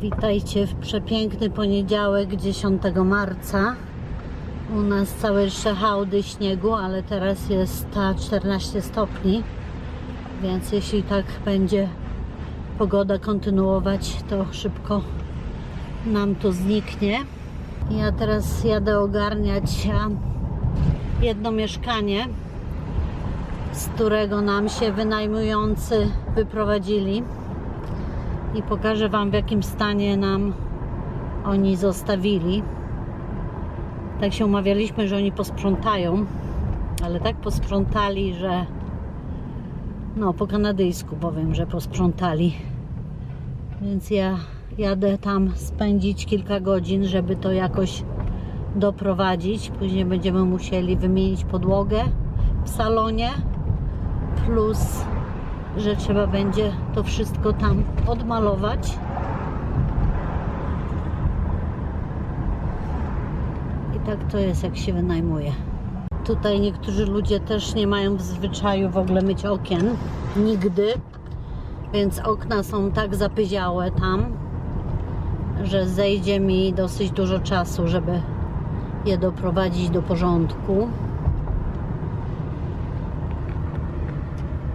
Witajcie w przepiękny poniedziałek 10 marca. U nas całe jeszcze hałdy śniegu, ale teraz jest ta 14 stopni, więc jeśli tak będzie pogoda kontynuować, to szybko nam to zniknie. Ja teraz jadę ogarniać jedno mieszkanie, z którego nam się wynajmujący wyprowadzili i pokażę Wam w jakim stanie nam oni zostawili. Tak się umawialiśmy, że oni posprzątają, ale tak posprzątali, że no po kanadyjsku powiem, że posprzątali. Więc ja jadę tam spędzić kilka godzin, żeby to jakoś doprowadzić. Później będziemy musieli wymienić podłogę w salonie plus że trzeba będzie to wszystko tam odmalować. I tak to jest, jak się wynajmuje. Tutaj niektórzy ludzie też nie mają w zwyczaju w ogóle myć okien. Nigdy. Więc okna są tak zapyziałe tam, że zejdzie mi dosyć dużo czasu, żeby je doprowadzić do porządku.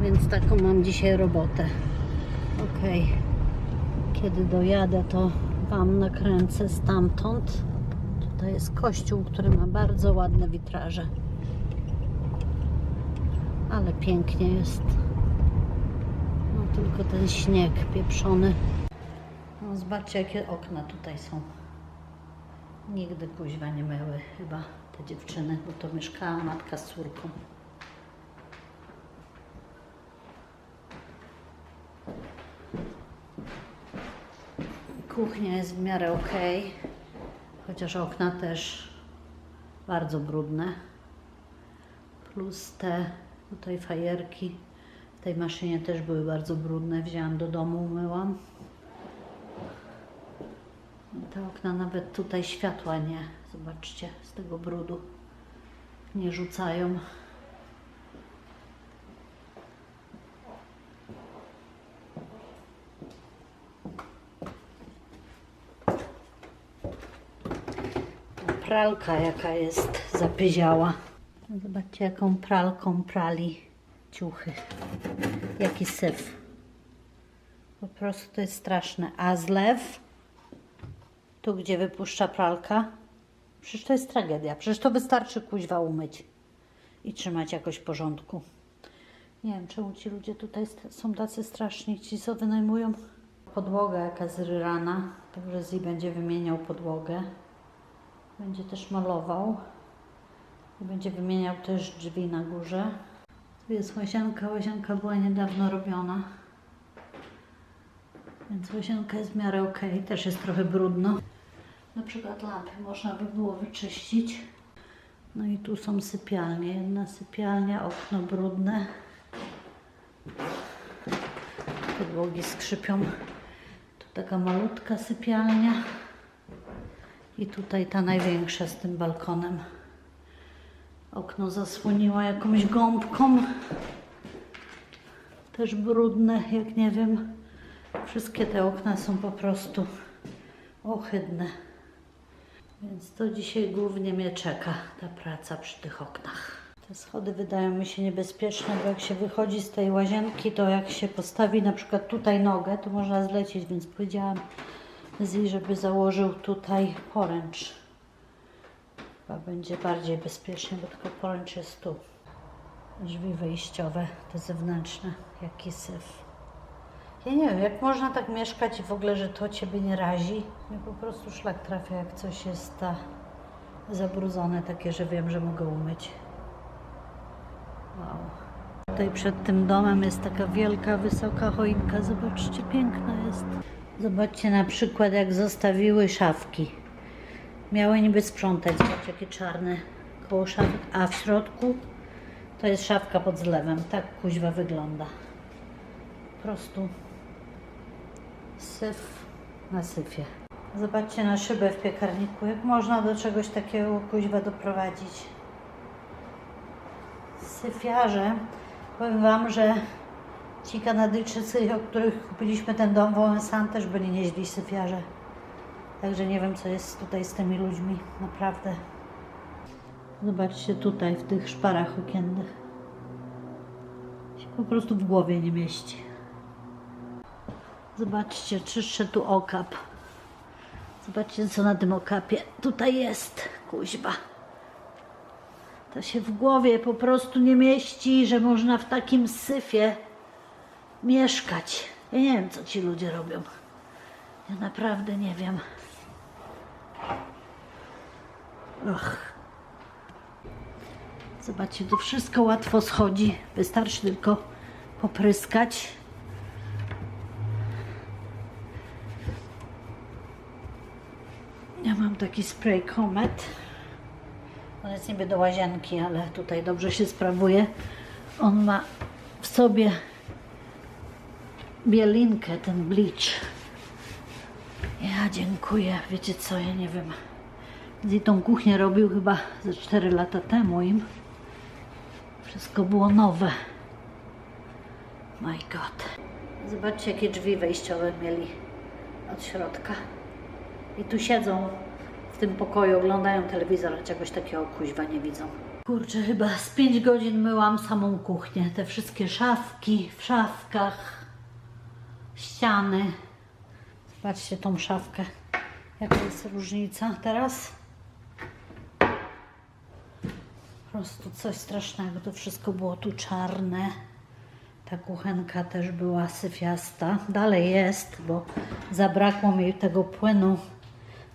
Więc taką mam dzisiaj robotę. Ok. Kiedy dojadę, to Wam nakręcę stamtąd. Tutaj jest kościół, który ma bardzo ładne witraże. Ale pięknie jest. No tylko ten śnieg pieprzony. No zobaczcie jakie okna tutaj są. Nigdy kuźwa nie myły chyba te dziewczyny, bo to mieszkała matka z córką. Kuchnia jest w miarę ok, chociaż okna też bardzo brudne. Plus te tutaj fajerki w tej maszynie też były bardzo brudne. Wzięłam do domu, umyłam. Te okna nawet tutaj światła nie, zobaczcie, z tego brudu nie rzucają. Pralka jaka jest zapyziała. Zobaczcie jaką pralką prali ciuchy. Jaki syf. Po prostu to jest straszne. A zlew, tu gdzie wypuszcza pralka, przecież to jest tragedia. Przecież to wystarczy kuźwa umyć i trzymać jakoś w porządku. Nie wiem, czemu ci ludzie tutaj są tacy straszni, ci co wynajmują. Podłoga jaka zryrana, także Zi będzie wymieniał podłogę. Będzie też malował. I będzie wymieniał też drzwi na górze. Tu jest łazienka. Łazienka była niedawno robiona. Więc łazienka jest w miarę ok. Też jest trochę brudno. Na przykład lampy można by było wyczyścić. No i tu są sypialnie. Jedna sypialnia, okno brudne. Podłogi skrzypią. Tu taka malutka sypialnia. I tutaj ta największa z tym balkonem. Okno zasłoniła jakąś gąbką. Też brudne, jak nie wiem. Wszystkie te okna są po prostu ohydne. Więc to dzisiaj głównie mnie czeka, ta praca przy tych oknach. Te schody wydają mi się niebezpieczne, bo jak się wychodzi z tej łazienki, to jak się postawi na przykład tutaj nogę, to można zlecieć, więc powiedziałam Zi, żeby założył tutaj poręcz. Chyba będzie bardziej bezpiecznie, bo tylko poręcz jest tu. Drzwi wejściowe, te zewnętrzne, jaki syf. Ja nie wiem, jak można tak mieszkać i w ogóle, że to Ciebie nie razi. Mnie po prostu szlak trafia, jak coś jest ta zabrudzone, takie, że wiem, że mogę umyć. Wow. Tutaj przed tym domem jest taka wielka, wysoka choinka. Zobaczcie, piękna jest. Zobaczcie na przykład, jak zostawiły szafki. Miały niby sprzątać, zobaczcie, jakie czarne koło szafek, a w środku to jest szafka pod zlewem. Tak kuźwa wygląda. Po prostu syf na syfie. Zobaczcie na szybę w piekarniku, jak można do czegoś takiego kuźwa doprowadzić. Syfiarze, powiem Wam, że Ci Kanadyjczycy, o których kupiliśmy ten dom w Wałęsan, też byli nieźli syfiarze. Także nie wiem, co jest tutaj z tymi ludźmi, naprawdę. Zobaczcie tutaj, w tych szparach okiennych. Się po prostu w głowie nie mieści. Zobaczcie, czyszczę tu okap. Zobaczcie, co na tym okapie tutaj jest, kuźba. To się w głowie po prostu nie mieści, że można w takim syfie mieszkać. Ja nie wiem, co ci ludzie robią. Ja naprawdę nie wiem. Och. Zobaczcie, tu wszystko łatwo schodzi. Wystarczy tylko popryskać. Ja mam taki spray Comet. On jest niby do łazienki, ale tutaj dobrze się sprawuje. On ma w sobie bielinkę, ten bleach. Ja dziękuję. Wiecie co, ja nie wiem. Z tą kuchnię robił chyba ze 4 lata temu im. Wszystko było nowe. My God. Zobaczcie, jakie drzwi wejściowe mieli od środka. I tu siedzą w tym pokoju, oglądają telewizor, a czegoś takiego kuźwa nie widzą. Kurczę, chyba z 5 godzin myłam samą kuchnię. Te wszystkie szafki w szafkach, ściany. Zobaczcie tą szafkę. Jaka jest różnica teraz? Po prostu coś strasznego. To wszystko było tu czarne. Ta kuchenka też była syfiasta. Dalej jest, bo zabrakło mi tego płynu.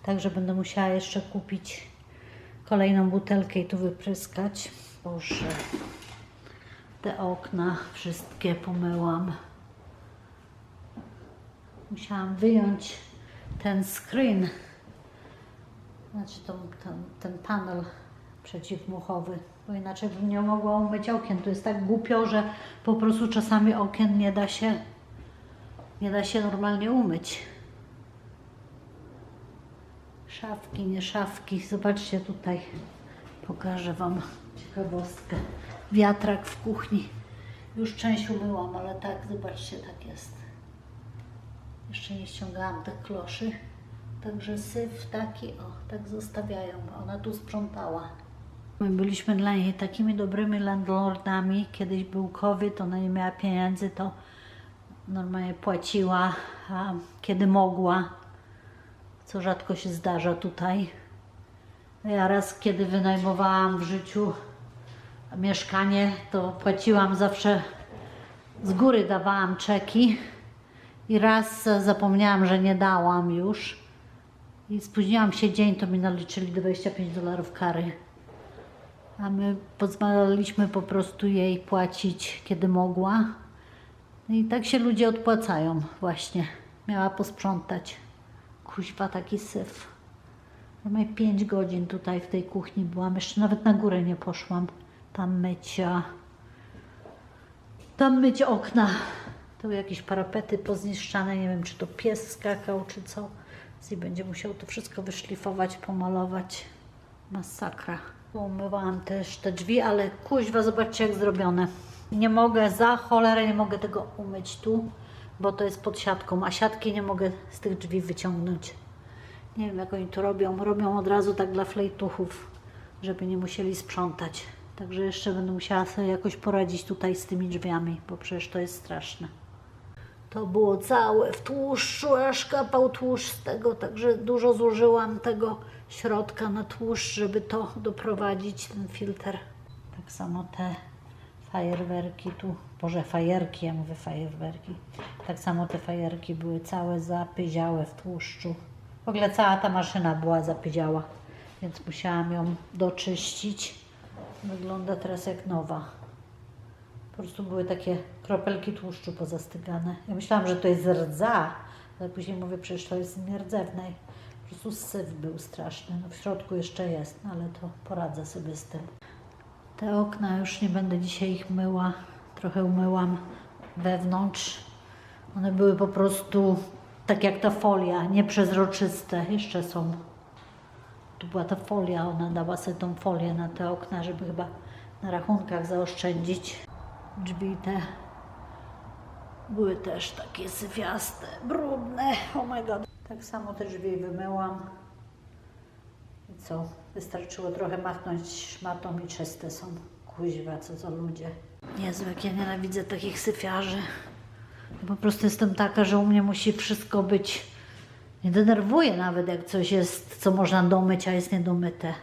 Także będę musiała jeszcze kupić kolejną butelkę i tu wypryskać. Boże. Te okna wszystkie pomyłam. Musiałam wyjąć ten screen, znaczy tą, ten, ten panel przeciwmuchowy, bo inaczej bym nie mogła umyć okien. To jest tak głupio, że po prostu czasami okien nie da się, nie da się normalnie umyć. Szafki, nie szafki. Zobaczcie tutaj. Pokażę Wam ciekawostkę. Wiatrak w kuchni. Już część umyłam, ale tak, zobaczcie, tak jest. Jeszcze nie ściągałam tych kloszy. Także syf taki, o, tak zostawiają. Ona tu sprzątała. My byliśmy dla niej takimi dobrymi landlordami. Kiedyś był COVID, ona nie miała pieniędzy, to normalnie płaciła, kiedy mogła, co rzadko się zdarza tutaj. Ja raz, kiedy wynajmowałam w życiu mieszkanie, to płaciłam zawsze z góry, dawałam czeki. I raz zapomniałam, że nie dałam już. I spóźniłam się dzień, to mi naliczyli 25 dolarów kary. A my pozwalaliśmy po prostu jej płacić, kiedy mogła. I tak się ludzie odpłacają właśnie. Miała posprzątać. Kuźwa, taki syf. Mamy 5 godzin tutaj w tej kuchni byłam. Jeszcze nawet na górę nie poszłam. Tam myć, a... Tam myć okna. Tu jakieś parapety pozniszczane. Nie wiem, czy to pies skakał, czy co. I będzie musiał to wszystko wyszlifować, pomalować. Masakra. Umywałam też te drzwi, ale kuźwa, zobaczcie jak zrobione. Nie mogę, za cholerę nie mogę tego umyć tu, bo to jest pod siatką, a siatki nie mogę z tych drzwi wyciągnąć. Nie wiem jak oni to robią. Robią od razu tak dla flejtuchów, żeby nie musieli sprzątać. Także jeszcze będę musiała sobie jakoś poradzić tutaj z tymi drzwiami, bo przecież to jest straszne. To było całe w tłuszczu, aż kapał tłuszcz z tego, także dużo zużyłam tego środka na tłuszcz, żeby to doprowadzić, ten filtr. Tak samo te fajerwerki tu, boże fajerki, ja mówię fajerwerki. Tak samo te fajerki były całe zapyziałe w tłuszczu. W ogóle cała ta maszyna była zapyziała, więc musiałam ją doczyścić. Wygląda teraz jak nowa. Po prostu były takie kropelki tłuszczu pozastygane. Ja myślałam, że to jest rdza, ale później mówię, przecież to jest nierdzewnej. Po prostu syf był straszny. No w środku jeszcze jest, no ale to poradzę sobie z tym. Te okna już nie będę dzisiaj ich myła. Trochę umyłam wewnątrz. One były po prostu tak jak ta folia, nieprzezroczyste. Jeszcze są. Tu była ta folia, ona dała sobie tą folię na te okna, żeby chyba na rachunkach zaoszczędzić. Drzwi te były też takie syfiaste, brudne. Oh my god. Tak samo te drzwi wymyłam. I co? Wystarczyło trochę machnąć szmatą i czyste są. Kuźwa, co za ludzie. Jezu, jak ja nienawidzę takich syfiarzy. Po prostu jestem taka, że u mnie musi wszystko być. Nie denerwuje nawet, jak coś jest, co można domyć, a jest niedomyte.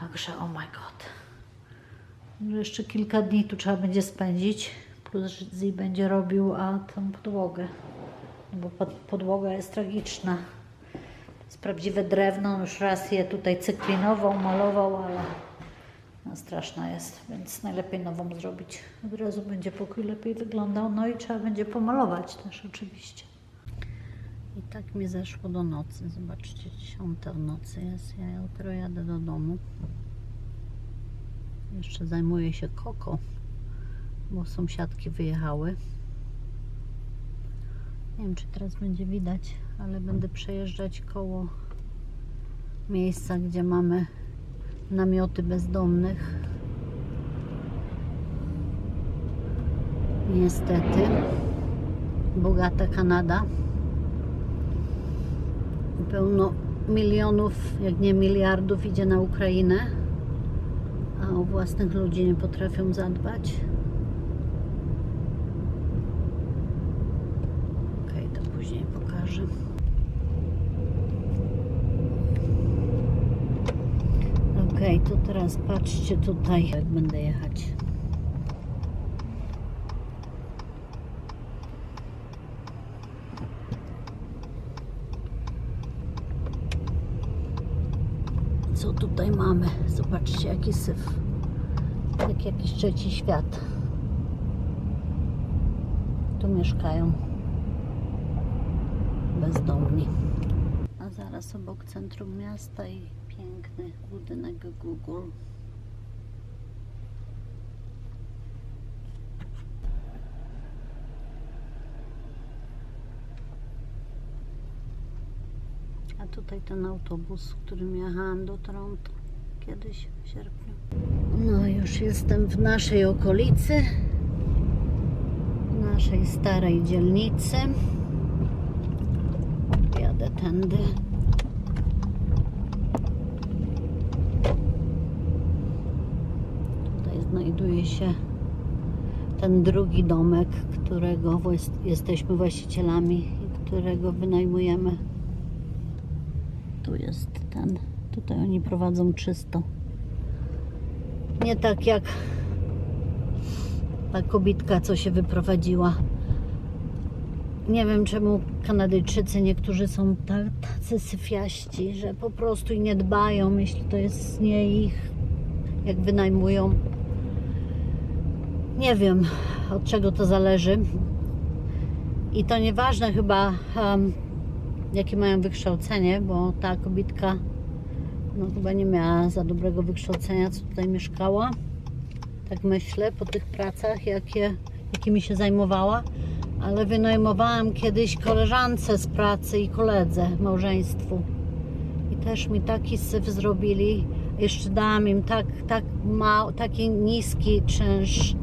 Także, oh my god. Jeszcze kilka dni tu trzeba będzie spędzić. Plus Zi będzie robił a tą podłogę. No bo pod, podłoga jest tragiczna. Jest prawdziwe drewno. Już raz je tutaj cyklinował, malował, ale no, straszna jest, więc najlepiej nową zrobić. Od razu będzie pokój lepiej wyglądał. No i trzeba będzie pomalować też oczywiście. I tak mi zeszło do nocy. Zobaczcie, dziesiąta w nocy jest. Ja jutro jadę do domu. Jeszcze zajmuję się koko, bo sąsiadki wyjechały. Nie wiem, czy teraz będzie widać, ale będę przejeżdżać koło miejsca, gdzie mamy namioty bezdomnych. Niestety, bogata Kanada. Pełno milionów, jak nie miliardów, idzie na Ukrainę, a o własnych ludzi nie potrafią zadbać. Okej, to później pokażę. Okej, to teraz patrzcie tutaj, jak będę jechać. Co tutaj mamy? Zobaczcie, jaki syf. Jak jakiś trzeci świat. Tu mieszkają bezdomni. A zaraz obok centrum miasta i piękny budynek Google. A tutaj ten autobus, którym jechałam do Toronto kiedyś w sierpniu. No, już jestem w naszej okolicy, w naszej starej dzielnicy. Jadę tędy. Tutaj znajduje się ten drugi domek, którego jesteśmy właścicielami i którego wynajmujemy. Tu jest ten. Tutaj oni prowadzą czysto. Nie tak jak ta kobitka, co się wyprowadziła. Nie wiem czemu Kanadyjczycy niektórzy są tak, tacy syfiaści, że po prostu i nie dbają, jeśli to jest nie ich, jak wynajmują. Nie wiem od czego to zależy. I to nieważne chyba em, jakie mają wykształcenie, bo ta kobitka no chyba nie miała za dobrego wykształcenia, co tutaj mieszkała. Tak myślę, po tych pracach, jakie, jakimi się zajmowała. Ale wynajmowałam kiedyś koleżance z pracy i koledze, małżeństwu. I też mi taki syf zrobili. Jeszcze dałam im tak, tak ma, taki niski czynsz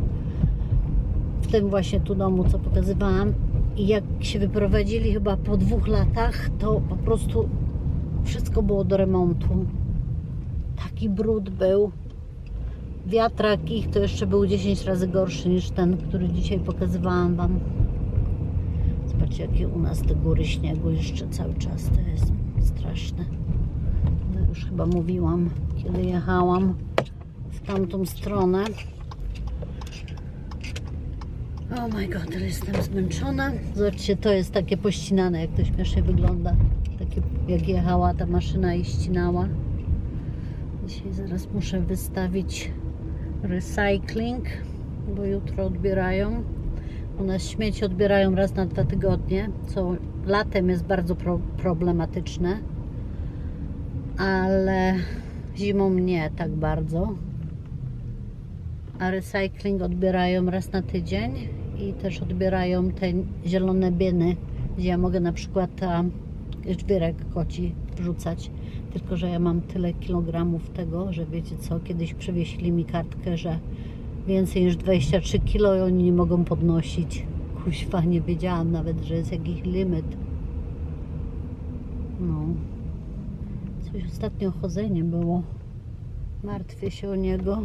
w tym właśnie tu domu, co pokazywałam. I jak się wyprowadzili chyba po dwóch latach, to po prostu wszystko było do remontu. Taki brud był. Wiatrak ich to jeszcze był 10 razy gorszy niż ten, który dzisiaj pokazywałam Wam. Zobaczcie, jakie u nas te góry śniegu jeszcze cały czas. To jest straszne. Ale już chyba mówiłam, kiedy jechałam w tamtą stronę. Oh my god, ale jestem zmęczona. Zobaczcie, to jest takie pościnane, jak to śmiesznie wygląda. Takie jak jechała ta maszyna i ścinała. Dzisiaj zaraz muszę wystawić recycling, bo jutro odbierają. U nas śmieci odbierają raz na dwa tygodnie, co latem jest bardzo pro problematyczne, ale zimą nie tak bardzo a recycling odbierają raz na tydzień i też odbierają te zielone biny, gdzie ja mogę na przykład a, żwirek koci wrzucać. Tylko, że ja mam tyle kilogramów tego, że wiecie co, kiedyś przewiesili mi kartkę, że więcej niż 23 kilo i oni nie mogą podnosić. Kuźwa, nie wiedziałam nawet, że jest jakiś limit. No. Coś ostatnio chodzenie było. Martwię się o niego.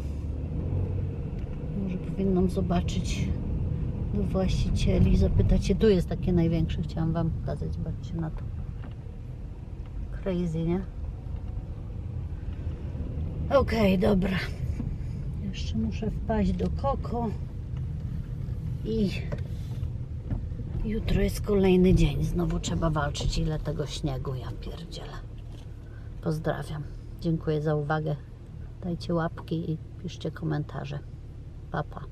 Może powinnam zobaczyć właścicieli, zapytać się. Tu jest takie największe, chciałam Wam pokazać. Zobaczcie na to. Crazy, nie? Okej, dobra. Jeszcze muszę wpaść do Koko i jutro jest kolejny dzień. Znowu trzeba walczyć. Ile tego śniegu, ja pierdzielę. Pozdrawiam. Dziękuję za uwagę. Dajcie łapki i piszcie komentarze. Pa, pa.